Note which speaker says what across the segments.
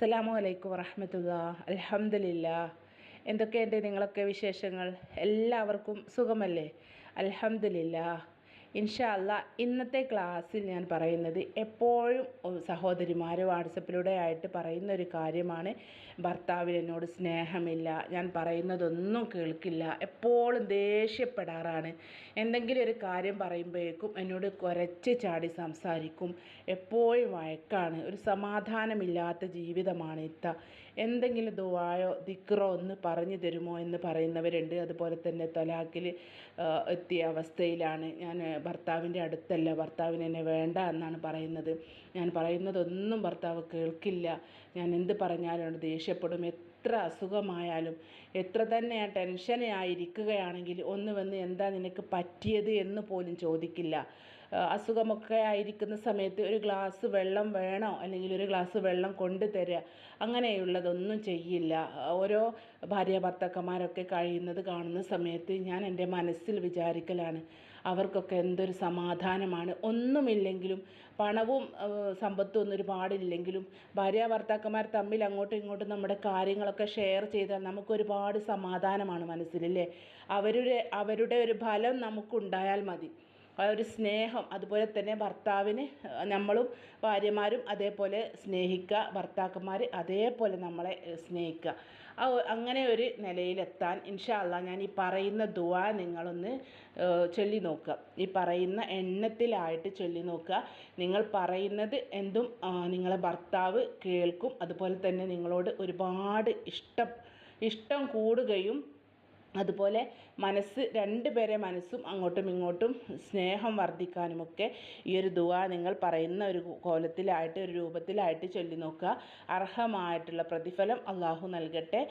Speaker 1: അസ്സലാമു അലൈക്കും വറഹമത്തുള്ള. അലഹമില്ല എന്തൊക്കെയുണ്ട് നിങ്ങളൊക്കെ വിശേഷങ്ങൾ? എല്ലാവർക്കും സുഖമല്ലേ? അലഹമില്ല ഇൻഷാ അല്ല ഇന്നത്തെ ക്ലാസ്സിൽ ഞാൻ പറയുന്നത് എപ്പോഴും സഹോദരിമാർ വാട്സപ്പിലൂടെ ആയിട്ട് പറയുന്ന ഒരു കാര്യമാണ്. ഭർത്താവിന് എന്നോട് സ്നേഹമില്ല. ഞാൻ പറയുന്നതൊന്നും കേൾക്കില്ല. എപ്പോഴും ദേഷ്യപ്പെടാറാണ്. എന്തെങ്കിലും ഒരു കാര്യം പറയുമ്പോഴേക്കും എന്നോട് കുരച്ച് ചാടി സംസാരിക്കും. എപ്പോഴും വഴക്കാണ്. ഒരു സമാധാനമില്ലാത്ത ജീവിതമാണ് ഇത്ത. എന്തെങ്കിലും ദുവായോ ദിക്റോ ഒന്ന് പറഞ്ഞു തരുമോ എന്ന് പറയുന്നവരുണ്ട്. അതുപോലെ തന്നെ തൊലാക്കിൽ എത്തിയ അവസ്ഥയിലാണ്. ഞാൻ ഭർത്താവിന്റെ അടുത്തല്ല. ഭർത്താവിന് എന്നെ വേണ്ട എന്നാണ് പറയുന്നത്. ഞാൻ പറയുന്നതൊന്നും ഭർത്താവ് കേൾക്കില്ല. ഞാൻ എന്ത് പറഞ്ഞാലും ദേഷ്യപ്പെടും. എത്ര അസുഖമായാലും എത്ര തന്നെ ആ ടെൻഷനായിരിക്കുകയാണെങ്കിൽ ഒന്ന് വന്ന് എന്താ നിനക്ക് പറ്റിയത് എന്ന് പോലും ചോദിക്കില്ല. അസുഖമൊക്കെ ആയിരിക്കുന്ന സമയത്ത് ഒരു ഗ്ലാസ് വെള്ളം വേണോ? അല്ലെങ്കിൽ ഒരു ഗ്ലാസ് വെള്ളം കൊണ്ടു തരിക. അങ്ങനെയുള്ളതൊന്നും ചെയ്യില്ല. ഓരോ ഭാര്യ ഭർത്താക്കന്മാരൊക്കെ കഴിയുന്നത് കാണുന്ന സമയത്ത് ഞാൻ എന്റെ മനസ്സിൽ വിചാരിക്കലാണ്. അവർക്കൊക്കെ എന്തൊരു സമാധാനമാണ്. ഒന്നുമില്ലെങ്കിലും പണവും സമ്പത്തും ഒന്നും ഒരുപാടില്ലെങ്കിലും ഭാര്യ ഭർത്താക്കന്മാർ തമ്മിൽ അങ്ങോട്ടും ഇങ്ങോട്ടും നമ്മുടെ കാര്യങ്ങളൊക്കെ ഷെയർ ചെയ്താൽ നമുക്കൊരുപാട് സമാധാനമാണ് മനസ്സിലല്ലേ അവരുടെ അവരുടെ ഒരു ഫലം നമുക്കുണ്ടായാൽ മതി. ഒരു സ്നേഹം അതുപോലെ തന്നെ ഭർത്താവിന് നമ്മളും ഭാര്യമാരും അതേപോലെ സ്നേഹിക്കുക ഭർത്താക്കന്മാർ അതേപോലെ നമ്മളെ സ്നേഹിക്കുക. അങ്ങനെ ഒരു നിലയിലെത്താൻ ഇൻഷാ അള്ളാ ഞാൻ ഈ പറയുന്ന ദുആ നിങ്ങളൊന്ന് ചൊല്ലി നോക്കുക. ഈ പറയുന്ന എണ്ണത്തിലായിട്ട് ചൊല്ലി നോക്കുക. നിങ്ങൾ പറയുന്നത് എന്തും നിങ്ങളെ ഭർത്താവ് കേൾക്കും. അതുപോലെ തന്നെ നിങ്ങളോട് ഒരുപാട് ഇഷ്ടം ഇഷ്ടം കൂടുകയും അതുപോലെ മനസ്സ് രണ്ടുപേരെ മനസ്സും അങ്ങോട്ടും ഇങ്ങോട്ടും സ്നേഹം വർദ്ധിക്കാനുമൊക്കെ ഈ ഒരു ദുവ നിങ്ങൾ പറയുന്ന ഒരു കോലത്തിലായിട്ട് ഒരു രൂപത്തിലായിട്ട് ചൊല്ലി നോക്കുക. അർഹമായിട്ടുള്ള പ്രതിഫലം അള്ളാഹു നൽകട്ടെ.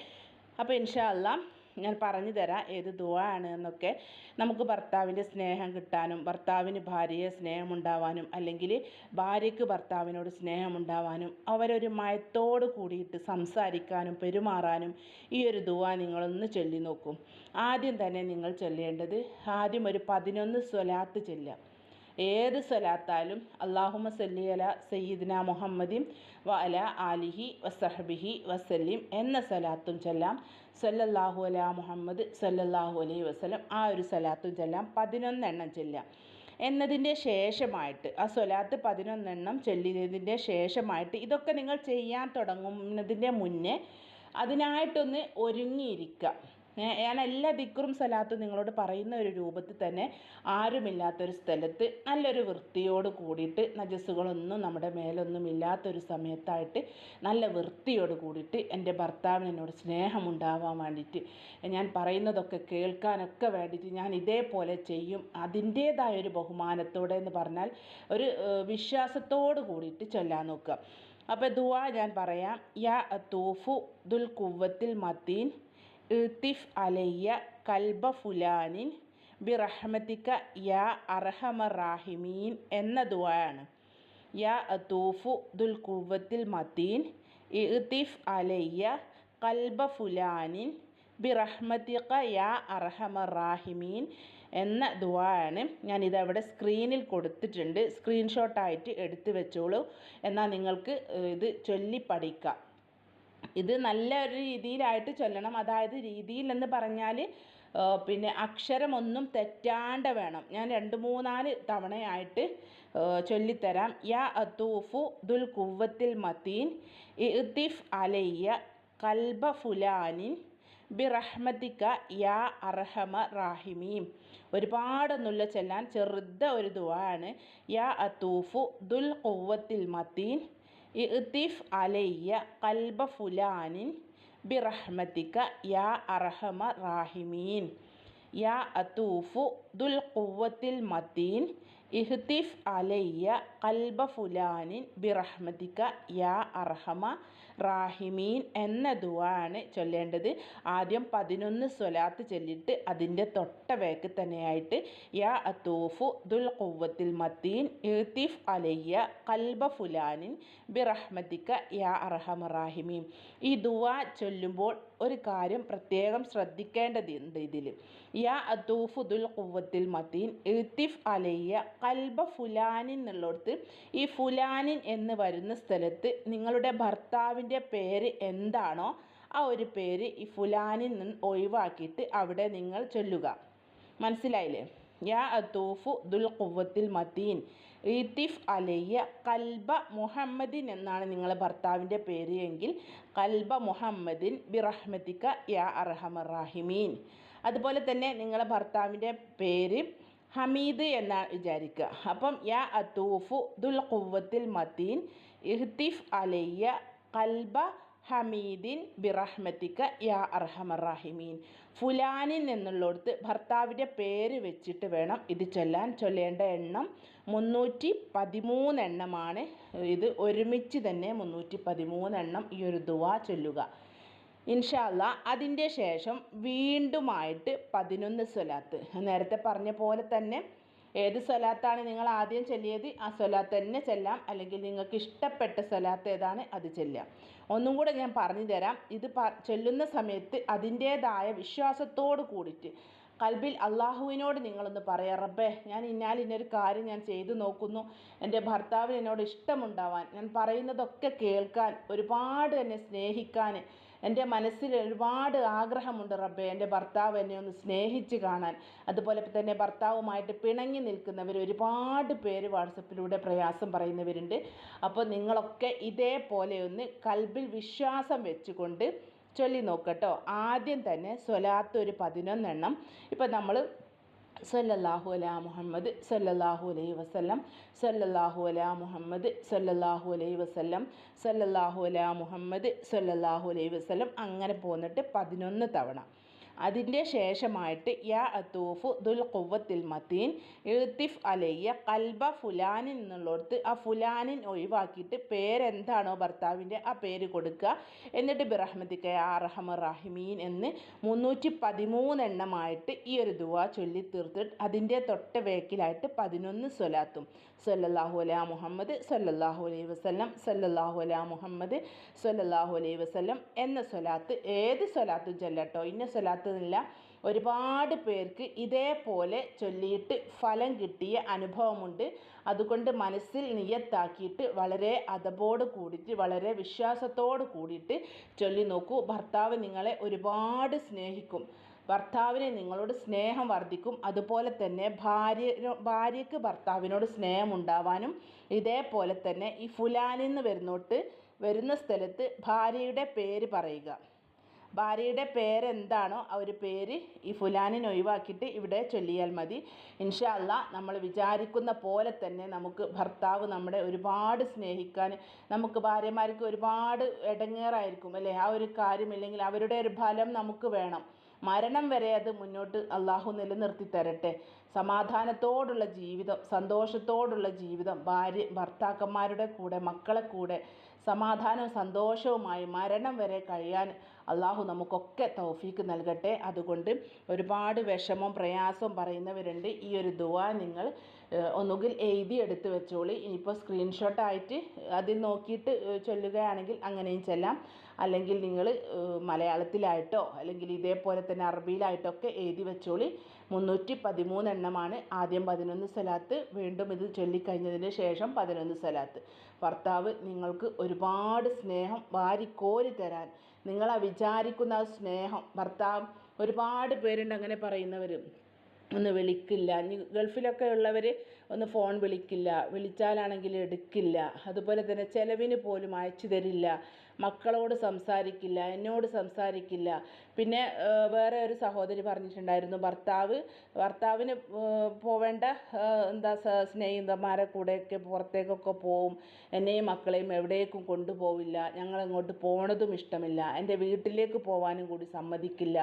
Speaker 1: അപ്പോൾ ഇൻഷാ അല്ലാം ഞാൻ പറഞ്ഞു തരാം ഏത് ദുവാണ് എന്നൊക്കെ. നമുക്ക് ഭർത്താവിന്റെ സ്നേഹം കിട്ടാനും ഭർത്താവിന് ഭാര്യയെ സ്നേഹമുണ്ടാവാനും അല്ലെങ്കിൽ ഭാര്യയ്ക്ക് ഭർത്താവിനോട് സ്നേഹമുണ്ടാവാനും അവരൊരു മയത്തോട് കൂടിയിട്ട് സംസാരിക്കാനും പെരുമാറാനും ഈ ഒരു ദുവ നിങ്ങളൊന്ന് ചൊല്ലി നോക്കും. ആദ്യം തന്നെ നിങ്ങൾ ചൊല്ലേണ്ടത് ആദ്യം ഒരു പതിനൊന്ന് സ്വലാത്ത് ചെല്ലാം ഏത് സ്വലാത്താലും അള്ളാഹുമ സല്ലി അല സയ്യിദ്ന മുഹമ്മദിൻ വ അല ആലിഹി വസഹബിഹി വസല്ലിം എന്ന സ്വലാത്തും ചെല്ലാം സല്ലല്ലാഹു അല മുഹമ്മദ് സല്ലല്ലാഹു അലൈഹി വസ്ലം ആ ഒരു സ്വലാത്തും ചെല്ലാം പതിനൊന്നെണ്ണം ചെല്ലാം. എന്നതിന്റെ ശേഷമായിട്ട് ആ സ്വലാത്ത് പതിനൊന്നെണ്ണം ചൊല്ലിയതിന്റെ ശേഷമായിട്ട് ഇതൊക്കെ നിങ്ങൾ ചെയ്യാൻ തുടങ്ങുന്നതിന്റെ മുന്നേ അതിനായിട്ടൊന്ന് ഒരുങ്ങിയിരിക്കുക. ഞാൻ എല്ലാ ദിക്റും സലാത്തും നിങ്ങളോട് പറയുന്ന ഒരു രൂപത്തിൽ തന്നെ ആരുമില്ലാത്തൊരു സ്ഥലത്ത് നല്ലൊരു വൃത്തിയോട് കൂടിയിട്ട് നജസ്സുകളൊന്നും നമ്മുടെ മേലൊന്നും ഇല്ലാത്തൊരു സമയത്തായിട്ട് നല്ല വൃത്തിയോട് കൂടിയിട്ട് എന്റെ ഭർത്താവിന് എന്നോട് സ്നേഹമുണ്ടാവാൻ വേണ്ടിയിട്ട് ഞാൻ പറയുന്നതൊക്കെ കേൾക്കാനൊക്കെ വേണ്ടിയിട്ട് ഞാൻ ഇതേപോലെ ചെയ്യും. അതിന്റേതായ ഒരു ബഹുമാനത്തോടെ എന്ന് പറഞ്ഞാൽ ഒരു വിശ്വാസത്തോട് കൂടിയിട്ട് ചൊല്ലാൻ നോക്കുക. അപ്പോൾ ദുവാ ഞാൻ പറയാം യാ തൂഫു ദുൽ കുവ്വത്തിൽ മത്തീൻ ഇത്തിഫ് അലയ്യ കൽബ ഫുലാനിൻ ബിറഹ്മത്തിക്ക യാ അർഹമ അർഹമറാഹിമീൻ എന്ന ദുആയാണ്. യാ അതൂഫു ദുൽ കുവത്തിൽ മതീൻ ഇത്തിഫ് അലയ്യ കൽബ ഫുലാനിൻ ബിറഹ്മത്തിക്ക യാ അർഹമ അർഹമറാഹിമീൻ എന്ന ദുആയാണ്. ഞാനിതവിടെ സ്ക്രീനിൽ കൊടുത്തിട്ടുണ്ട്. സ്ക്രീൻഷോട്ടായിട്ട് എടുത്തു വെച്ചോളൂ. എന്നാൽ നിങ്ങൾക്ക് ഇത് ചൊല്ലി പഠിക്കാം ഇത് നല്ല ഒരു രീതിയിലായിട്ട് ചൊല്ലണം. അതായത് രീതിയിൽ എന്ന് പറഞ്ഞാൽ പിന്നെ അക്ഷരമൊന്നും തെറ്റാണ്ട് വേണം. ഞാൻ രണ്ട് മൂന്നാൽ തവണയായിട്ട് ചൊല്ലിത്തരാം. യാ അത്തൂഫു ദുൽ കുവ്വത്തിൽ മത്തീൻ ഇത്തിഫ് അലയ്യ കൽബ ഫുലാനിൻ ബിറഹ്മത്തിക്ക യാ അർഹമ റാഹിമീം ഒരുപാടൊന്നുള്ള ചെല്ലാൻ. ചെറുത ഒരു ദുവാണ് യാ അത്തൂഫു ദുൽ കുവത്തിൽ മത്തീൻ ഇത്തിഫ് അലയ്യ കൽബ ഫുലാനിൻ ബിറഹ്മത്തിക്ക യാ അർഹമ റാഹിമീൻ യാ അത്തൂഫു ദുൽ കുവത്തിൽ മത്തീൻ ഇഹ്തിഫ് അലയ്യ കൽബ ഫുലാനിൻ ബിറഹ്മതിക്ക യാ അർഹമ റാഹിമീൻ എന്ന ദുവാണ് ചൊല്ലേണ്ടത്. ആദ്യം പതിനൊന്ന് സ്വലാത്ത് ചൊല്ലിയിട്ട് അതിന്റെ തൊട്ട വേക്ക് തന്നെയായിട്ട് യാ അത്തൂഫു ദുൽ ഖുവത്തിൽ മത്തീൻ ഇഹ്തിഫ് അലയ്യ കൽബ ഫുലാനിൻ ബിറഹ്മതിക്ക യാ അർഹമ റാഹിമീൻ. ഈ ദുവ ചൊല്ലുമ്പോൾ ഒരു കാര്യം പ്രത്യേകം ശ്രദ്ധിക്കേണ്ടതുണ്ട് ഇതിൽ യാ അതൂഫുദുൽ കുവത്തിൽ മത്തീൻ ഇത്തിഫ് അലയ്യ കൽബ ഫുലാനിൻ എന്നുള്ളിടത്ത് ഈ ഫുലാനിൻ എന്ന് വരുന്ന സ്ഥലത്ത് നിങ്ങളുടെ ഭർത്താവിന്റെ പേര് എന്താണോ ആ ഒരു പേര് ഈ ഫുലാനിൽ നിന്ന് ഒഴിവാക്കിയിട്ട് അവിടെ നിങ്ങൾ ചൊല്ലുക. മനസ്സിലായില്ലേ? യാ അതൂഫു ദുൽ ഖുവത്തിൽ മതീൻ ഈത്തിഫ് അലയ്യ കൽബ മുഹമ്മദിൻ എന്നാണ് നിങ്ങളെ ഭർത്താവിന്റെ പേര് എങ്കിൽ കൽബ മുഹമ്മദിൻ ബിറഹ്മത്തിക്ക യാ അർഹമറാഹിമീൻ അതുപോലെ തന്നെ നിങ്ങളെ ഭർത്താവിന്റെ പേര് ഹമീദ് എന്നാണ് വിചാരിക്കുക. അപ്പം യാ അത്തൂഫു ദുൽ ഖുവത്തിൽ മതീൻ ഇഹ്തിഫ് അലയ്യ കൽബ ഹമീദിൻ ബിറഹ്മത്തിക്ക യാ അർഹമർ അർഹമറാഹിമീൻ. ഫുലാനിൽ എന്നുള്ളിടത്ത് ഭർത്താവിന്റെ പേര് വെച്ചിട്ട് വേണം ഇത് ചൊല്ലാൻ. ചൊല്ലേണ്ട എണ്ണം മുന്നൂറ്റി പതിമൂന്നെണ്ണമാണ് ഇത് ഒരുമിച്ച് തന്നെ മുന്നൂറ്റി പതിമൂന്നെണ്ണം ഈ ഒരു ദുവ ചൊല്ലുക. ഇൻഷാല്ല അതിന്റെ ശേഷം വീണ്ടുമായിട്ട് പതിനൊന്ന് സ്വലാത്ത്. നേരത്തെ പറഞ്ഞ പോലെ തന്നെ ഏത് സ്വലാത്താണ് നിങ്ങൾ ആദ്യം ചൊല്ലിയത്? ആ സ്വലാത്ത് തന്നെ ചെല്ലാം. അല്ലെങ്കിൽ നിങ്ങൾക്ക് ഇഷ്ടപ്പെട്ട സ്വലാത്ത് ഏതാണ്? അത് ചെല്ലാം ഒന്നും കൂടെ ഞാൻ പറഞ്ഞു തരാം. ഇത് ചൊല്ലുന്ന സമയത്ത് അതിന്റേതായ വിശ്വാസത്തോട് കൂടിയിട്ട് കൽബിൽ അള്ളാഹുവിനോട് നിങ്ങളൊന്ന് പറയാം. റബ്ബേ ഞാൻ ഇന്നാൽ ഇന്നൊരു കാര്യം ഞാൻ ചെയ്തു നോക്കുന്നു. എന്റെ ഭർത്താവിന് എന്നോട് ഇഷ്ടമുണ്ടാവാൻ ഞാൻ പറയുന്നതൊക്കെ കേൾക്കാൻ ഒരുപാട് എന്നെ സ്നേഹിക്കാൻ എന്റെ മനസ്സിൽ ഒരുപാട് ആഗ്രഹമുണ്ട് റബ്ബെ എന്റെ ഭർത്താവ് എന്നെ ഒന്ന് സ്നേഹിച്ച് കാണാൻ. അതുപോലെ തന്നെ ഭർത്താവുമായിട്ട് പിണങ്ങി നിൽക്കുന്നവർ ഒരുപാട് പേര് വാട്സപ്പിലൂടെ പ്രയാസം പറയുന്നവരുണ്ട്. അപ്പോൾ നിങ്ങളൊക്കെ ഇതേപോലെ ഒന്ന് കൽബിൽ വിശ്വാസം വെച്ചുകൊണ്ട് ചൊല്ലി നോക്കട്ടോ. ആദ്യം തന്നെ സ്വലാത്ത് ഒരു പതിനൊന്നെണ്ണം. ഇപ്പം നമ്മൾ സല്ലല്ലാഹു അലാ മുഹമ്മദ് സല്ലല്ലാഹു അലൈഹി വസല്ലം സല്ലല്ലാഹു അലാ മുഹമ്മദ് സല്ലല്ലാഹു അലൈഹി വസല്ലം സല്ലല്ലാഹു അലാ മുഹമ്മദ് സല്ലല്ലാഹു അലൈഹി വസല്ലം. അങ്ങനെ പോന്നിട്ട് പതിനൊന്ന് തവണ. അതിന്റെ ശേഷമായിട്ട് യാ അത്തൂഫു ദുൽ ഖുവത്തിൽ മത്തീൻ എഴുത്തിഫ് അലയ്യ കൽബ ഫുലാനിൻ എന്നുള്ളടത്ത് ആ ഫുലാനിൻ ഒഴിവാക്കിയിട്ട് പേരെന്താണോ ഭർത്താവിന്റെ ആ പേര് കൊടുക്കുക. എന്നിട്ട് ബിറഹ്മദിക്ക യാ റഹമ റഹിമീൻ എന്ന് മുന്നൂറ്റി പതിമൂന്നെണ്ണമായിട്ട് ഈ ഒരു ദുവ ചൊല്ലി തീർത്തിട്ട് അതിന്റെ തൊട്ട വേക്കിലായിട്ട് പതിനൊന്ന് സ്വലാത്തും. സല്ലല്ലാഹു അലാ മുഹമ്മദ് സല്ലല്ലാഹു അലൈഹി വസ്ലം സല്ലല്ലാഹു അലാ മുഹമ്മദ് സല്ലല്ലാഹു അലൈഹി വസ്ലം എന്ന സ്വലാത്ത് ഏത് സ്വലാത്തും ചൊല്ലട്ടോ. ഇന്ന സ്വലാത്ത് എന്നില്ല ഒരുപാട് പേർക്ക് ഇതേപോലെ ചൊല്ലിയിട്ട് ഫലം കിട്ടിയ അനുഭവമുണ്ട്. അതുകൊണ്ട് മനസ്സിൽ നിയത്താക്കിയിട്ട് വളരെ അതബോട് കൂടിയിട്ട് വളരെ വിശ്വാസത്തോട് കൂടിയിട്ട് ചൊല്ലി നോക്കൂ. ഭർത്താവ് നിങ്ങളെ ഒരുപാട് സ്നേഹിക്കും. ഭർത്താവിന് നിങ്ങളോട് സ്നേഹം വർദ്ധിക്കും. അതുപോലെ തന്നെ ഭാര്യ ഭാര്യയ്ക്ക് ഭർത്താവിനോട് സ്നേഹം ഉണ്ടാവാനും ഇതേപോലെ തന്നെ ഈ ഫുലാനിന്ന് വരുന്നോട്ട് വരുന്ന സ്ഥലത്ത് ഭാര്യയുടെ പേര് പറയുക. ഭാര്യയുടെ പേരെന്താണോ ആ ഒരു പേര് ഈ ഫുലാനിന് ഒഴിവാക്കിയിട്ട് ഇവിടെ ചൊല്ലിയാൽ മതി. ഇൻഷാ അല്ല നമ്മൾ വിചാരിക്കുന്ന പോലെ തന്നെ നമുക്ക് ഭർത്താവ് നമ്മുടെ ഒരുപാട് സ്നേഹിക്കാൻ നമുക്ക് ഭാര്യമാർക്ക് ഒരുപാട് ഇടങ്ങേറായിരിക്കും അല്ലേ? ആ ഒരു കാര്യമില്ലെങ്കിൽ അവരുടെ ഒരു ഫലം നമുക്ക് വേണം. മരണം വരെ അത് മുന്നോട്ട് അള്ളാഹു നിലനിർത്തി തരട്ടെ. സമാധാനത്തോടുള്ള ജീവിതം സന്തോഷത്തോടുള്ള ജീവിതം ഭാര്യ ഭർത്താക്കന്മാരുടെ കൂടെ മക്കളെ കൂടെ സമാധാനവും സന്തോഷവുമായി മരണം വരെ കഴിയാൻ അള്ളാഹു നമുക്കൊക്കെ തൗഫീക്ക് നൽകട്ടെ. അതുകൊണ്ട് ഒരുപാട് വിഷമവും പ്രയാസവും പറയുന്നവരുണ്ട്. ഈ ഒരു ദുവ നിങ്ങൾ ഒന്നുകിൽ എഴുതി എടുത്ത് വെച്ചോളി. ഇനിയിപ്പോൾ സ്ക്രീൻഷോട്ടായിട്ട് അതിൽ നോക്കിയിട്ട് ചൊല്ലുകയാണെങ്കിൽ അങ്ങനെയും ചെല്ലാം. അല്ലെങ്കിൽ നിങ്ങൾ മലയാളത്തിലായിട്ടോ അല്ലെങ്കിൽ ഇതേപോലെ തന്നെ അറബിയിലായിട്ടൊക്കെ എഴുതി വെച്ചോളി. മുന്നൂറ്റി പതിമൂന്ന് എണ്ണമാണ് ആദ്യം പതിനൊന്ന് സ്ഥലത്ത് വീണ്ടും ഇത് ചൊല്ലിക്കഴിഞ്ഞതിന് ശേഷം പതിനൊന്ന് സ്ഥലത്ത് ഭർത്താവ് നിങ്ങൾക്ക് ഒരുപാട് സ്നേഹം വാരിക്കോരി തരാൻ. നിങ്ങൾ വിചാരിക്കുന്ന ആ സ്നേഹം. ഭർത്താവ് ഒരുപാട് പേരുണ്ട് അങ്ങനെ പറയുന്നവർ ഒന്ന് വിളിക്കില്ല. ഗൾഫിലൊക്കെ ഉള്ളവർ ഒന്ന് ഫോൺ വിളിക്കില്ല. വിളിച്ചാലാണെങ്കിൽ എടുക്കില്ല. അതുപോലെ തന്നെ ചിലവിന് പോലും അയച്ചു തരില്ല. മക്കളോട് സംസാരിക്കില്ല എന്നോട് സംസാരിക്കില്ല. പിന്നെ വേറെ ഒരു സഹോദരി പറഞ്ഞിട്ടുണ്ടായിരുന്നു ഭർത്താവ് ഭർത്താവിന് പോവേണ്ട എന്താ സ്നേഹിതന്മാരെ കൂടെയൊക്കെ പുറത്തേക്കൊക്കെ പോവും. എന്നെയും മക്കളെയും എവിടേക്കും കൊണ്ടുപോവില്ല. ഞങ്ങളങ്ങോട്ട് പോണതും ഇഷ്ടമില്ല. എന്റെ വീട്ടിലേക്ക് പോവാനും കൂടി സമ്മതിക്കില്ല.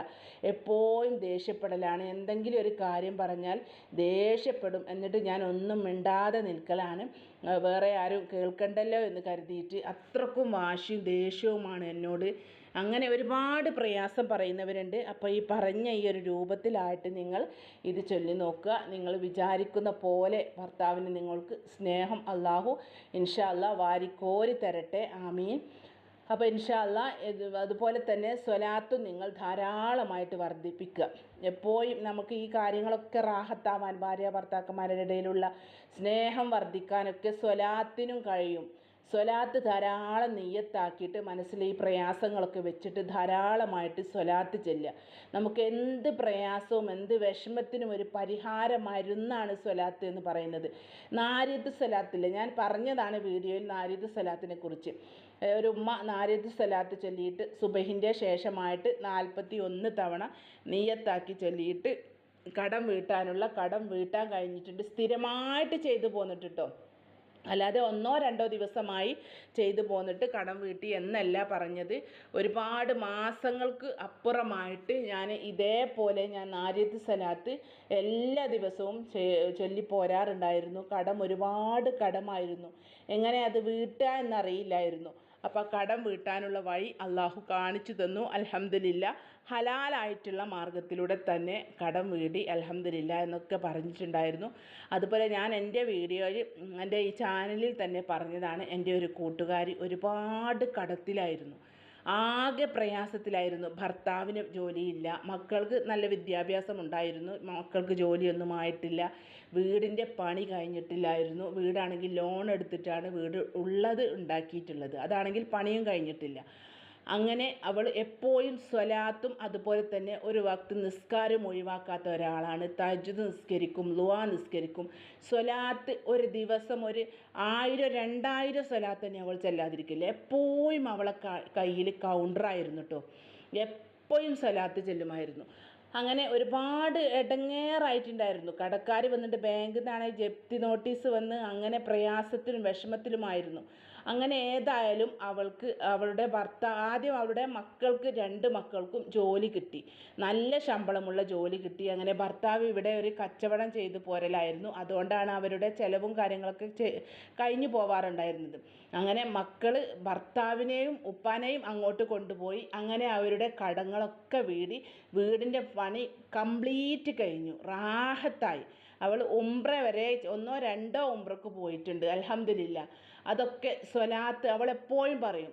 Speaker 1: എപ്പോഴും ദേഷ്യപ്പെടലാണ്. എന്തെങ്കിലും ഒരു കാര്യം പറഞ്ഞാൽ ദേഷ്യപ്പെടും. എന്നിട്ട് ഞാൻ ഒന്നും മിണ്ടാതെ നിൽക്കലാണ്. വേറെ ആരും കേൾക്കണ്ടല്ലോ എന്ന് കരുതിയിട്ട് അത്രക്കും വാശിയും ദേഷ്യവുമാണ് എന്നോട്. അങ്ങനെ ഒരുപാട് പ്രയാസം പറയുന്നവരുണ്ട്. അപ്പോൾ ഈ പറഞ്ഞ ഈ ഒരു രൂപത്തിലായിട്ട് നിങ്ങൾ ഇത് ചൊല്ലി നോക്കുക. നിങ്ങൾ വിചാരിക്കുന്ന പോലെ ഭർത്താവിന് നിങ്ങൾക്ക് സ്നേഹം അള്ളാഹു ഇൻഷാ അല്ലാ വാരിക്കോരി തരട്ടെ. ആമീൻ. അപ്പോൾ ഇൻഷാല്ല അതുപോലെ തന്നെ സ്വലാത്തും നിങ്ങൾ ധാരാളമായിട്ട് വർദ്ധിപ്പിക്കുക. എപ്പോഴും നമുക്ക് ഈ കാര്യങ്ങളൊക്കെ റാഹത്താവാൻ ഭാര്യ ഭർത്താക്കന്മാരുടെ ഇടയിലുള്ള സ്നേഹം വർദ്ധിക്കാനൊക്കെ സ്വലാത്തിനും കഴിയും. സ്വലാത്ത് ധാരാളം നെയ്യത്താക്കിയിട്ട് മനസ്സിൽ ഈ പ്രയാസങ്ങളൊക്കെ വെച്ചിട്ട് ധാരാളമായിട്ട് സ്വലാത്ത് ചെല്ലുക. നമുക്ക് എന്ത് പ്രയാസവും എന്ത് വിഷമത്തിനും ഒരു പരിഹാര മരുന്നാണ് സ്വലാത്ത് എന്ന് പറയുന്നത്. നാരിയത്ത് സ്വലാത്തില്ല. ഞാൻ പറഞ്ഞതാണ് വീഡിയോയിൽ നാരിയത്ത് സ്വലാത്തിനെ കുറിച്ച്. ഒരു ഉമ്മ നാരദ് സ്വലാത്ത് ചൊല്ലിയിട്ട് സുബഹിന്റെ ശേഷമായിട്ട് നാൽപ്പത്തി ഒന്ന് തവണ നീയത്താക്കി ചൊല്ലിയിട്ട് കടം വീട്ടാനുള്ള കടം വീട്ടാൻ കഴിഞ്ഞിട്ടുണ്ട്. സ്ഥിരമായിട്ട് ചെയ്തു പോന്നിട്ട് അല്ലാതെ ഒന്നോ രണ്ടോ ദിവസമായി ചെയ്തു പോന്നിട്ട് കടം വീട്ടി എന്നല്ല പറഞ്ഞത്. ഒരുപാട് മാസങ്ങൾക്ക് അപ്പുറമായിട്ട് ഞാൻ ഇതേപോലെ ഞാൻ നാര്യത്ത് സലാത്ത് എല്ലാ ദിവസവും ചൊല്ലി പോരാറുണ്ടായിരുന്നു. കടം ഒരുപാട് കടമായിരുന്നു. എങ്ങനെ അത് വീട്ടുക എന്നറിയില്ലായിരുന്നു. അപ്പോൾ കടം വീട്ടാനുള്ള വഴി അള്ളാഹു കാണിച്ചു തന്നു. അൽഹംദുലില്ല. ഹലാലായിട്ടുള്ള മാർഗത്തിലൂടെ തന്നെ കടം വീടി അൽഹംദുലില്ല എന്നൊക്കെ പറഞ്ഞിട്ടുണ്ടായിരുന്നു. അതുപോലെ ഞാൻ എന്റെ വീഡിയോയിൽ എന്റെ ഈ ചാനലിൽ തന്നെ പറഞ്ഞതാണ് എന്റെ ഒരു കൂട്ടുകാരി ഒരുപാട് കടത്തിലായിരുന്നു. ആകെ പ്രയാസത്തിലായിരുന്നു. ഭർത്താവിന് ജോലിയില്ല. മക്കൾക്ക് നല്ല വിദ്യാഭ്യാസം ഉണ്ടായിരുന്നു മക്കൾക്ക് ജോലിയൊന്നും ആയിട്ടില്ല. വീടിന്റെ പണി കഴിഞ്ഞിട്ടില്ലായിരുന്നു. വീടാണെങ്കിൽ ലോൺ എടുത്തിട്ടാണ് വീട് ഉള്ളത് ഉണ്ടാക്കിയിട്ടുള്ളത്. അതാണെങ്കിൽ പണിയും കഴിഞ്ഞിട്ടില്ല. അങ്ങനെ അവൾ എപ്പോഴും സ്വലാത്തും അതുപോലെ തന്നെ ഒരു വക്ത് നിസ്കാരം ഒഴിവാക്കാത്ത ഒരാളാണ്. തജ്ജുദ് നിസ്കരിക്കും ലുവാ നിസ്കരിക്കും. സ്വലാത്ത് ഒരു ദിവസം ഒരു ആയിരം രണ്ടായിരം സ്വലാത്ത് തന്നെ അവൾ ചെല്ലാതിരിക്കില്ല. എപ്പോഴും അവളെ കയ്യിൽ കൗണ്ടറായിരുന്നു കേട്ടോ എപ്പോഴും സ്വലാത്ത് ചെല്ലുമായിരുന്നു. അങ്ങനെ ഒരുപാട് ഇടങ്ങേറായിട്ടുണ്ടായിരുന്നു കടക്കാർ വന്നിട്ട് ബാങ്കിൽ നിന്നാണെങ്കിൽ ജപ്തി നോട്ടീസ് വന്ന് അങ്ങനെ പ്രയാസത്തിലും വിഷമത്തിലുമായിരുന്നു. അങ്ങനെ ഏതായാലും അവൾക്ക് അവളുടെ ഭർത്താവ് ആദ്യം അവളുടെ മക്കൾക്ക് രണ്ട് മക്കൾക്കും ജോലി കിട്ടി. നല്ല ശമ്പളമുള്ള ജോലി കിട്ടി. അങ്ങനെ ഭർത്താവ് ഇവിടെ ഒരു കച്ചവടം ചെയ്തു പോരലായിരുന്നു. അതുകൊണ്ടാണ് അവരുടെ ചിലവും കാര്യങ്ങളൊക്കെ കഴിഞ്ഞു പോവാറുണ്ടായിരുന്നത്. അങ്ങനെ മക്കൾ ഭർത്താവിനെയും ഉപ്പാനെയും അങ്ങോട്ട് കൊണ്ടുപോയി. അങ്ങനെ അവരുടെ കടങ്ങളൊക്കെ വീടി. വീടിന്റെ പണി കംപ്ലീറ്റ് കഴിഞ്ഞു. റാഹത്തായി. അവൾ ഉംറ വരെ ഒന്നോ രണ്ടോ ഉംറക്ക് പോയിട്ടുണ്ട്. അലഹമില്ല അതൊക്കെ സ്വലാത്ത് അവളെപ്പോഴും പറയും.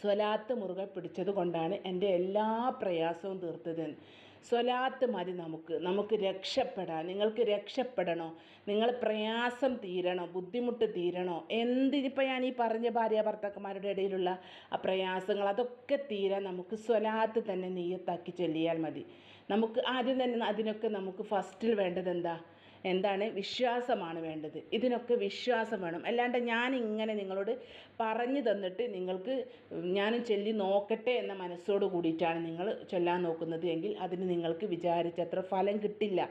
Speaker 1: സ്വലാത്ത് മുറുകെ പിടിച്ചത് കൊണ്ടാണ് എന്റെ എല്ലാ പ്രയാസവും തീർത്തത്. സ്വലാത്ത് മതി നമുക്ക്. നമുക്ക് രക്ഷപ്പെടാൻ. നിങ്ങൾക്ക് രക്ഷപ്പെടണോ? നിങ്ങൾ പ്രയാസം തീരണോ? ബുദ്ധിമുട്ട് തീരണോ? എന്തിനിപ്പോൾ ഞാൻ ഈ പറഞ്ഞ ഭാര്യ ഭർത്താക്കന്മാരുടെ ഇടയിലുള്ള ആ പ്രയാസങ്ങൾ അതൊക്കെ തീരാൻ നമുക്ക് സ്വലാത്ത് തന്നെ നെയ്യത്താക്കി ചൊല്ലിയാൽ മതി. നമുക്ക് ആദ്യം തന്നെ അതിനൊക്കെ നമുക്ക് ഫസ്റ്റിൽ വേണ്ടത് എന്താ? എന്താണ് വിശ്വാസമാണ് വേണ്ടത്. ഇതിനൊക്കെ വിശ്വാസം വേണം. അല്ലാണ്ട് ഞാൻ ഇങ്ങനെ നിങ്ങളോട് പറഞ്ഞു തന്നിട്ട് നിങ്ങൾക്ക് ഞാൻ ചൊല്ലി നോക്കട്ടെ എന്ന മനസ്സോട് കൂടിയിട്ടാണ് നിങ്ങൾ ചൊല്ലാൻ നോക്കുന്നത് എങ്കിൽ അതിന് നിങ്ങൾക്ക് വിചാരിച്ചത്ര ഫലം കിട്ടില്ല.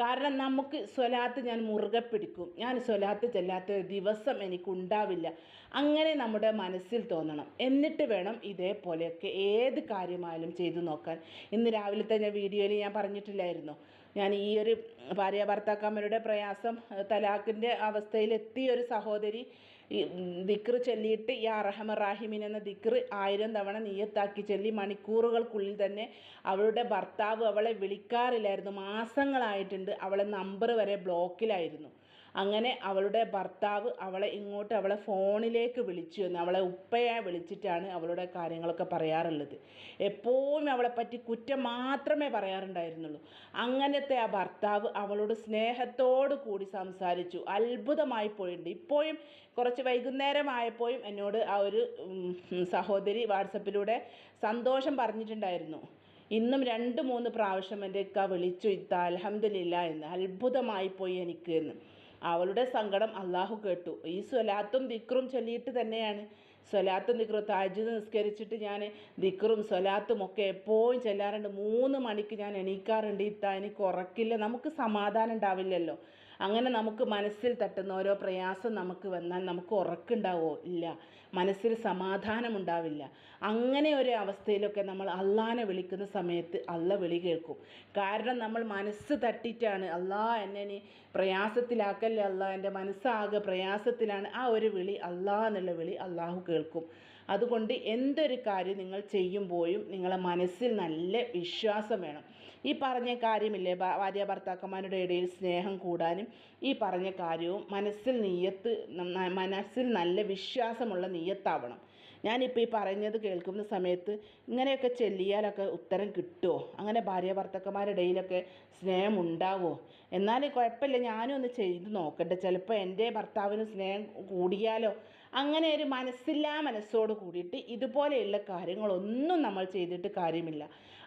Speaker 1: കാരണം നമുക്ക് സ്വലാത്ത് ഞാൻ മുറുകെ പിടിക്കും. ഞാൻ സ്വലാത്ത് ചെല്ലാത്ത ദിവസം എനിക്കുണ്ടാവില്ല. അങ്ങനെ നമ്മുടെ മനസ്സിൽ തോന്നണം. എന്നിട്ട് വേണം ഇതേപോലെയൊക്കെ ഏത് കാര്യമായാലും ചെയ്തു നോക്കാൻ. ഇന്ന് രാവിലെ തന്നെ വീഡിയോയിൽ ഞാൻ പറഞ്ഞിട്ടില്ലായിരുന്നു. ഞാൻ ഈ ഒരു ഭാര്യ ഭർത്താക്കന്മാരുടെ പ്രയാസം തലാഖിന്റെ അവസ്ഥയിൽ എത്തിയ ഒരു സഹോദരി ദിക്റ് ചൊല്ലിയിട്ട് ഈ അറഹമ റാഹിമിൻ എന്ന ദിക്ർ ആയിരം തവണ നീയത്താക്കി ചൊല്ലി മണിക്കൂറുകൾക്കുള്ളിൽ തന്നെ അവളുടെ ഭർത്താവ് അവളെ വിളിക്കാറില്ലായിരുന്നു. മാസങ്ങളായിട്ടുണ്ട് അവളെ നമ്പർ വരെ ബ്ലോക്കിലായിരുന്നു. അങ്ങനെ അവളുടെ ഭർത്താവ് അവളെ ഇങ്ങോട്ട് അവളെ ഫോണിലേക്ക് വിളിച്ചു എന്ന് അവളെ ഉപ്പയെ വിളിച്ചിട്ടാണ് അവളുടെ കാര്യങ്ങളൊക്കെ പറയാറുള്ളത്. എപ്പോഴും അവളെപ്പറ്റി കുറ്റം മാത്രമേ പറയാറുണ്ടായിരുന്നുള്ളൂ. അങ്ങനത്തെ ആ ഭർത്താവ് അവളോട് സ്നേഹത്തോടു കൂടി സംസാരിച്ചു. അത്ഭുതമായി പോയിട്ടുണ്ട്. ഇപ്പോഴും കുറച്ച് വൈകുന്നേരമായപ്പോഴും എന്നോട് ആ ഒരു സഹോദരി വാട്സപ്പിലൂടെ സന്തോഷം പറഞ്ഞിട്ടുണ്ടായിരുന്നു. ഇന്നും രണ്ട് മൂന്ന് പ്രാവശ്യം എന്റെ ഇക്ക വിളിച്ചു. ഇത്ത അലഹമില്ല എന്ന് അത്ഭുതമായി പോയി എനിക്ക് എന്ന്. അവളുടെ സങ്കടം അള്ളാഹു കേട്ടു. ഈ സ്വലാത്തും ദിക്റും ചൊല്ലിയിട്ട് തന്നെയാണ്. സ്വലാത്തും ദിക്റും താജ് നിസ്കരിച്ചിട്ട് ഞാൻ ദിക്റും സ്വലാത്തും ഒക്കെ എപ്പോഴും ചെല്ലാറുണ്ട്. മൂന്ന് മണിക്ക് ഞാൻ എണീക്കാറുണ്ട്. ഇത്ത എനിക്ക് ഉറക്കില്ല. നമുക്ക് സമാധാനം ഉണ്ടാവില്ലല്ലോ. അങ്ങനെ നമുക്ക് മനസ്സിൽ തട്ടുന്ന ഓരോ പ്രയാസം നമുക്ക് വന്നാൽ നമുക്ക് ഉറക്കുണ്ടാവോ? ഇല്ല. മനസ്സിൽ സമാധാനം ഉണ്ടാവില്ല. അങ്ങനെ ഒരു അവസ്ഥയിലൊക്കെ നമ്മൾ അള്ളാനെ വിളിക്കുന്ന സമയത്ത് അള്ള വിളി കേൾക്കും. കാരണം നമ്മൾ മനസ്സ് തട്ടിയിട്ടാണ്. അള്ളാ എന്നെ നീ പ്രയാസത്തിലാക്കല്ലേ അള്ളാ? എന്റെ മനസ്സാകെ പ്രയാസത്തിലാണ്. ആ ഒരു വിളി അള്ളാ എന്നുള്ള വിളി അള്ളാഹു കേൾക്കും. അതുകൊണ്ട് എന്തൊരു കാര്യം നിങ്ങൾ ചെയ്യുമ്പോഴും നിങ്ങളെ മനസ്സിൽ നല്ല വിശ്വാസം വേണം. ഈ പറഞ്ഞ കാര്യമില്ലേ ഭാര്യ ഭർത്താക്കന്മാരുടെ ഇടയിൽ സ്നേഹം കൂടാനും ഈ പറഞ്ഞ കാര്യവും മനസ്സിൽ നീയത്ത് മനസ്സിൽ നല്ല വിശ്വാസമുള്ള നീയത്താവണം. ഞാനിപ്പോൾ ഈ പറഞ്ഞത് കേൾക്കുന്ന സമയത്ത് ഇങ്ങനെയൊക്കെ ചെല്ലിയാലൊക്കെ ഉത്തരം കിട്ടുമോ അങ്ങനെ ഭാര്യ ഭർത്താക്കന്മാരുടെ ഇടയിലൊക്കെ സ്നേഹം ഉണ്ടാവുമോ എന്നാലും കുഴപ്പമില്ല ഞാനും ഒന്ന് ചെയ്ത് നോക്കട്ടെ. ചിലപ്പോൾ എന്റെ ഭർത്താവിന് സ്നേഹം കൂടിയാലോ? അങ്ങനെ ഒരു മനസ്സില്ലാ മനസ്സോട് കൂടിയിട്ട് ഇതുപോലെയുള്ള കാര്യങ്ങളൊന്നും നമ്മൾ ചെയ്തിട്ട് കാര്യമില്ല.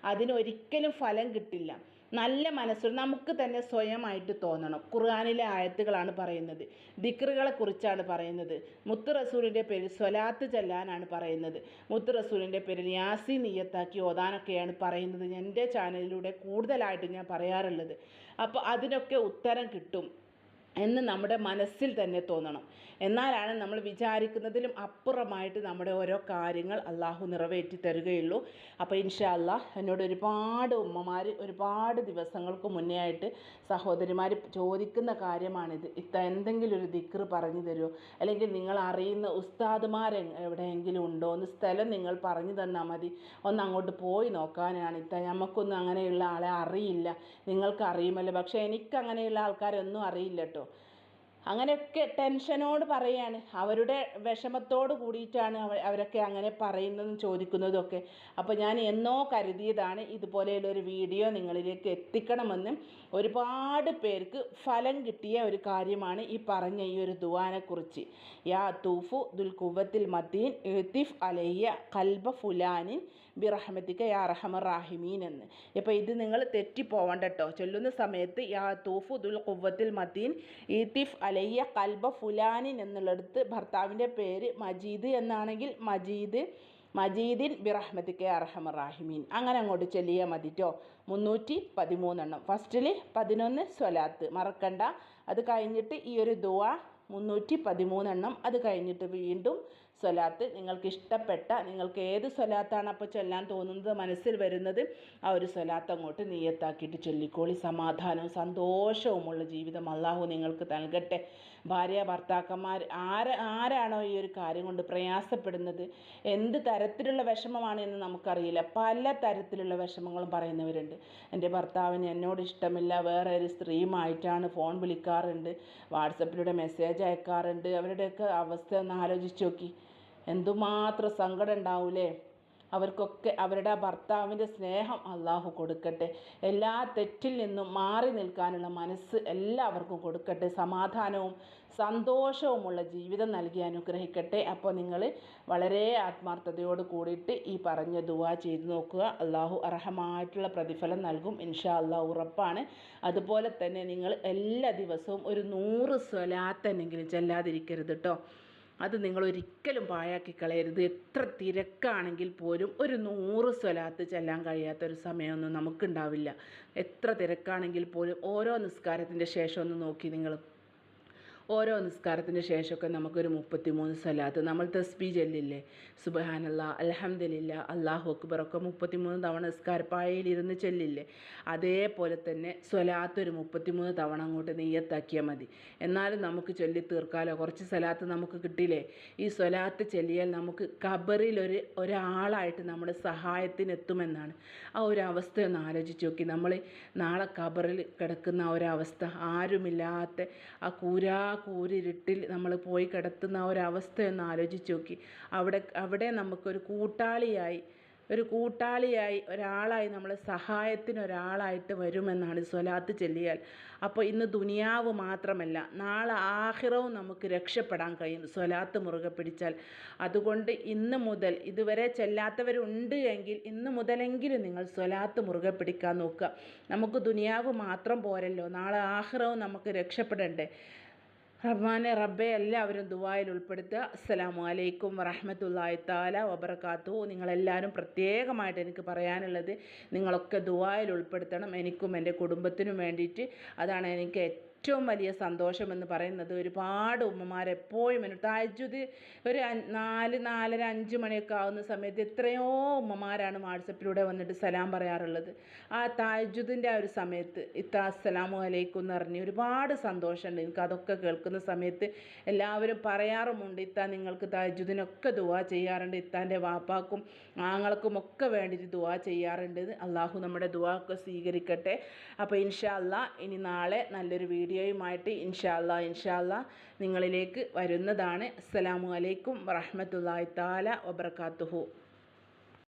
Speaker 1: അതിനൊരിക്കലും ഫലം കിട്ടില്ല. നല്ല മനസ്സോട് നമുക്ക് തന്നെ സ്വയമായിട്ട് തോന്നണം. ഖുർആാനിലെ ആയത്തുകളാണ് പറയുന്നത്. ദിക്റുകളെ കുറിച്ചാണ് പറയുന്നത്. മുത്ത് റസൂലിന്റെ പേരിൽ സ്വലാത്ത് ചെല്ലാനാണ് പറയുന്നത്. മുത്ത് റസൂലിന്റെ പേരിൽ യാസി നീയത്താക്കി ഓതാനൊക്കെയാണ് പറയുന്നത്. എന്റെ ചാനലിലൂടെ കൂടുതലായിട്ട് ഞാൻ പറയാറുള്ളത്. അപ്പോൾ അതിനൊക്കെ ഉത്തരം കിട്ടും എന്ന് നമ്മുടെ മനസ്സിൽ തന്നെ തോന്നണം. എന്നാലാണ് നമ്മൾ വിചാരിക്കുന്നതിലും അപ്പുറമായിട്ട് നമ്മുടെ ഓരോ കാര്യങ്ങൾ അള്ളാഹു നിറവേറ്റി തരികയുള്ളൂ. അപ്പോൾ ഇൻഷാ അള്ളാഹ് എന്നോട് ഒരുപാട് ഉമ്മമാർ ഒരുപാട് ദിവസങ്ങൾക്ക് മുന്നേ ആയിട്ട് സഹോദരിമാർ ചോദിക്കുന്ന കാര്യമാണിത്. ഇത്ത എന്തെങ്കിലും ഒരു ദിക്ർ പറഞ്ഞു തരുമോ അല്ലെങ്കിൽ നിങ്ങൾ അറിയുന്ന ഉസ്താദുമാർ എവിടെയെങ്കിലും ഉണ്ടോ? എന്ന് സ്ഥലം നിങ്ങൾ പറഞ്ഞു തന്നാൽ മതി. ഒന്ന് അങ്ങോട്ട് പോയി നോക്കാനാണ്. ഇത്ത നമുക്കൊന്നും അങ്ങനെയുള്ള ആളെ അറിയില്ല. നിങ്ങൾക്ക് അറിയുമല്ലോ പക്ഷേ എനിക്ക് അങ്ങനെയുള്ള ആൾക്കാരൊന്നും അറിയില്ല കേട്ടോ. അങ്ങനെയൊക്കെ ടെൻഷനോട് പറയാണ്. അവരുടെ വിഷമത്തോട് കൂടിയിട്ടാണ് അവ അവരൊക്കെ അങ്ങനെ പറയുന്നതും ചോദിക്കുന്നതും ഒക്കെ അപ്പോൾ ഞാൻ എന്നോ കരുതിയതാണ് ഇതുപോലെയുള്ള ഒരു വീഡിയോ നിങ്ങളിലേക്ക് എത്തിക്കണമെന്നും ഒരുപാട് പേർക്ക് ഫലം കിട്ടിയ ഒരു കാര്യമാണ് ഈ പറഞ്ഞ ഈ ഒരു ദുവാനെക്കുറിച്ച്. യാ തൂഫു ദുൽകുവത്തിൽ മദീൻ എത്തിഫ് അലയ്യ കൽബ ഫുലാനിൻ ബിറഹമത്തിക്ക യാ റഹമർ റാഹിമീൻ എന്ന്. ഇപ്പോൾ ഇത് നിങ്ങൾ തെറ്റിപ്പോവണ്ട കേട്ടോ ചൊല്ലുന്ന സമയത്ത് യാ തൂഫു ദുൽ കുവത്തിൽ മദീൻ ഈത്തിഫ് അലയ്യ കൽബ ഫുലാനിൻ എന്നുള്ളിടത്ത് ഭർത്താവിന്റെ പേര് മജീദ് എന്നാണെങ്കിൽ മജീദ് മജീദിൻ ബിറഹ്മത്തിക്കെ കെ റാഹിമീൻ അങ്ങനെ അങ്ങോട്ട് ചെല്ലിയാൽ മതിട്ടോ. മുന്നൂറ്റി പതിമൂന്നെണ്ണം. ഫസ്റ്റിൽ പതിനൊന്ന് സ്വലാത്ത്. മറക്കണ്ട. അത് കഴിഞ്ഞിട്ട് ഈ ഒരു ദുവ മുന്നൂറ്റി പതിമൂന്നെണ്ണം അത് കഴിഞ്ഞിട്ട് വീണ്ടും സ്വലാത്ത്. നിങ്ങൾക്ക് ഇഷ്ടപ്പെട്ട നിങ്ങൾക്ക് ഏത് സ്വലാത്താണ് അപ്പോൾ ചൊല്ലാൻ തോന്നുന്നത് മനസ്സിൽ വരുന്നത് ആ ഒരു സ്വലാത്ത് അങ്ങോട്ട് നീയത്താക്കിയിട്ട് ചൊല്ലിക്കോളി. സമാധാനവും സന്തോഷവുമുള്ള ജീവിതം അള്ളാഹു നിങ്ങൾക്ക് നൽകട്ടെ. ഭാര്യ ഭർത്താക്കന്മാർ ആര് ആരാണോ ഈ ഒരു കാര്യം കൊണ്ട് പ്രയാസപ്പെടുന്നത്? എന്ത് തരത്തിലുള്ള വിഷമമാണ് എന്ന് നമുക്കറിയില്ല. പല തരത്തിലുള്ള വിഷമങ്ങളും പറയുന്നവരുണ്ട്. എന്റെ ഭർത്താവിന് എന്നോട് ഇഷ്ടമില്ല. വേറെ ഒരു സ്ത്രീയുമായിട്ടാണ് ഫോൺ വിളിക്കാറുണ്ട്. വാട്സപ്പിലൂടെ മെസ്സേജ് അയക്കാറുണ്ട്. അവരുടെയൊക്കെ അവസ്ഥ ഒന്ന് ആലോചിച്ച് നോക്കി. എന്തുമാത്രം സങ്കടം ഉണ്ടാവൂലേ? അവർക്കൊക്കെ അവരുടെ ഭർത്താവിന്റെ സ്നേഹം അള്ളാഹു കൊടുക്കട്ടെ. എല്ലാ തെറ്റിൽ നിന്നും മാറി നിൽക്കാനുള്ള മനസ്സ് എല്ലാവർക്കും കൊടുക്കട്ടെ. സമാധാനവും സന്തോഷവുമുള്ള ജീവിതം നൽകി അനുഗ്രഹിക്കട്ടെ. അപ്പോൾ നിങ്ങൾ വളരെ ആത്മാർത്ഥതയോട് കൂടിയിട്ട് ഈ പറഞ്ഞ ദുവാ ചെയ്തു നോക്കുക. അള്ളാഹു അർഹമായിട്ടുള്ള പ്രതിഫലം നൽകും. ഇൻഷാ അള്ളാഹ് ഉറപ്പാണ്. അതുപോലെ തന്നെ നിങ്ങൾ എല്ലാ ദിവസവും ഒരു നൂറ് സ്വലാത്തെന്നെങ്കിലും ചെല്ലാതിരിക്കരുത് കേട്ടോ അത് നിങ്ങൾ ഒരിക്കലും പാഴാക്കി കളയരുത്. എത്ര തിരക്കാണെങ്കിൽ പോലും ഒരു നൂറ് സ്വലാത്ത് ചെല്ലാൻ കഴിയാത്ത ഒരു സമയമൊന്നും നമുക്കുണ്ടാവില്ല. എത്ര തിരക്കാണെങ്കിൽ പോലും ഓരോ നിസ്കാരത്തിന്റെ ശേഷം ഒന്ന് നോക്കി നിങ്ങൾ ഓരോ നിസ്കാരത്തിന് ശേഷമൊക്കെ നമുക്കൊരു മുപ്പത്തിമൂന്ന് സ്ഥലത്ത് നമ്മൾ തസ്ബി ചെല്ലില്ലേ? സുബഹാനല്ല അലഹമ്മദില്ല അള്ളാഹു അക്ബർ ഒക്കെ മുപ്പത്തിമൂന്ന് തവണ നിസ്കാരപ്പായയിലിരുന്ന് ചെല്ലില്ലേ? അതേപോലെ തന്നെ സ്വലാത്ത് ഒരു മുപ്പത്തിമൂന്ന് തവണ അങ്ങോട്ട് നെയ്യത്താക്കിയാൽ മതി. എന്നാലും നമുക്ക് ചൊല്ലി തീർക്കാലോ? കുറച്ച് സ്വലാത്ത് നമുക്ക് കിട്ടില്ലേ ഈ സ്വലാത്ത് ചെല്ലിയാൽ നമുക്ക് കബറിലൊരു ഒരാളായിട്ട് നമ്മുടെ സഹായത്തിനെത്തുമെന്നാണ്. ആ ഒരു അവസ്ഥ ഒന്ന് ആലോചിച്ച് നോക്കി. നമ്മൾ നാളെ കബറിൽ കിടക്കുന്ന ഒരവസ്ഥ ആരുമില്ലാത്ത ആ കൂരാ കൂരിരുട്ടിൽ നമ്മൾ പോയി കിടത്തുന്ന ആ ഒരവസ്ഥയൊന്ന് ആലോചിച്ച് നോക്കി. അവിടെ അവിടെ നമുക്കൊരു കൂട്ടാളിയായി ഒരു കൂട്ടാളിയായി ഒരാളായി നമ്മൾ സഹായത്തിന് ഒരാളായിട്ട് വരുമെന്നാണ് സ്വലാത്ത് ചൊല്ലിയാൽ. അപ്പോൾ ഇന്ന് ദുനിയാവ് മാത്രമല്ല നാളെ ആഹിറവും നമുക്ക് രക്ഷപ്പെടാൻ കഴിയും സ്വലാത്ത് മുറുകെ പിടിച്ചാൽ. അതുകൊണ്ട് ഇന്ന് മുതൽ ഇതുവരെ ചെല്ലാത്തവരുണ്ട് എങ്കിൽ ഇന്ന് മുതലെങ്കിലും നിങ്ങൾ സ്വലാത്ത് മുറുകെ പിടിക്കാൻ നോക്കുക. നമുക്ക് ദുനിയാവ് മാത്രം പോരല്ലോ നാളെ ആഹിറവും നമുക്ക് രക്ഷപ്പെടണ്ടേ. റഹ്മാനെ റബ്ബെ എല്ലാവരും ദുബായിൽ ഉൾപ്പെടുത്തുക. അസ്സലാമു അലൈക്കും വറഹമത്തല്ലായി താല വബർക്കാത്തു നിങ്ങളെല്ലാവരും പ്രത്യേകമായിട്ട് എനിക്ക് പറയാനുള്ളത് നിങ്ങളൊക്കെ ദുബായിൽ ഉൾപ്പെടുത്തണം. എനിക്കും എന്റെ കുടുംബത്തിനും വേണ്ടിയിട്ട് അതാണ് എനിക്ക് ഏറ്റവും വലിയ സന്തോഷമെന്ന് പറയുന്നത് ഒരുപാട് ഉമ്മമാരെപ്പോഴും എന്നെ താജ്ജുദ് ഒരു നാല് നാലര അഞ്ച് മണിയൊക്കെ ആവുന്ന സമയത്ത് എത്രയോ ഉമ്മമാരാണ് വാട്സപ്പിലൂടെ വന്നിട്ട് സലാം പറയാറുള്ളത്. ആ താജ്ജുദിന്റെ ആ ഒരു സമയത്ത് ഇത്ത അസ്സലാമു അലൈക്കും എന്ന് പറഞ്ഞ് ഒരുപാട് സന്തോഷമുണ്ട്. എനിക്ക് അതൊക്കെ കേൾക്കുന്ന സമയത്ത് എല്ലാവരും പറയാറുമുണ്ട് ഇത്ത നിങ്ങൾക്ക് താജ്ജുദിനൊക്കെ ദുവാ ചെയ്യാറുണ്ട്. ഇത്താന്റെ വാപ്പാക്കും ആങ്ങൾക്കും ഒക്കെ വേണ്ടിയിട്ട് ദുവാ ചെയ്യാറുണ്ട്. അള്ളാഹു നമ്മുടെ ദുവാ ഒക്കെ സ്വീകരിക്കട്ടെ. അപ്പോൾ ഇൻഷാ അല്ലാ ഇനി നാളെ നല്ലൊരു വീഡിയോ വീഡിയോയുമായിട്ട് ഇൻഷാല്ല ഇൻഷാല്ല നിങ്ങളിലേക്ക് വരുന്നതാണ്. അസ്സലാമു അലൈക്കും താല വബർക്കാത്തുഹു